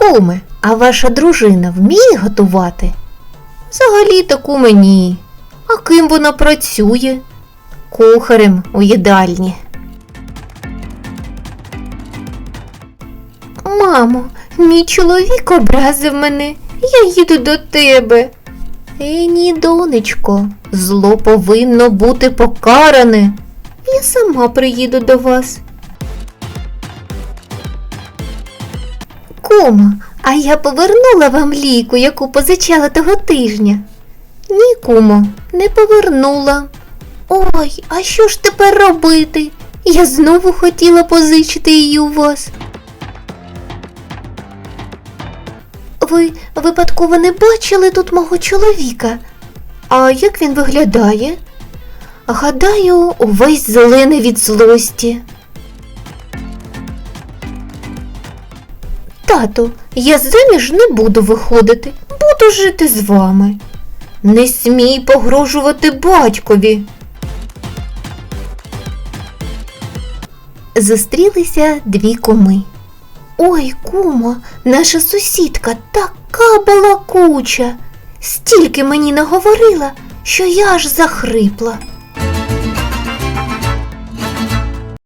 Куме, а ваша дружина вміє готувати? Взагалі таку мені. А ким вона працює? Кухарем у їдальні. Мамо, мій чоловік образив мене. Я їду до тебе. Е, ні, донечко, зло повинно бути покаране. Я сама приїду до вас. Кума, а я повернула вам ліку, яку позичала того тижня. Ні, кумо, не повернула. Ой, а що ж тепер робити? Я знову хотіла позичити її у вас. Ви випадково не бачили тут мого чоловіка? А як він виглядає? Гадаю, увесь зелений від злості. Тату, я заміж не буду виходити, буду жити з вами. Не смій погрожувати батькові. Зустрілися дві куми. Ой, кумо, наша сусідка така балакуча. Стільки мені наговорила, що я аж захрипла.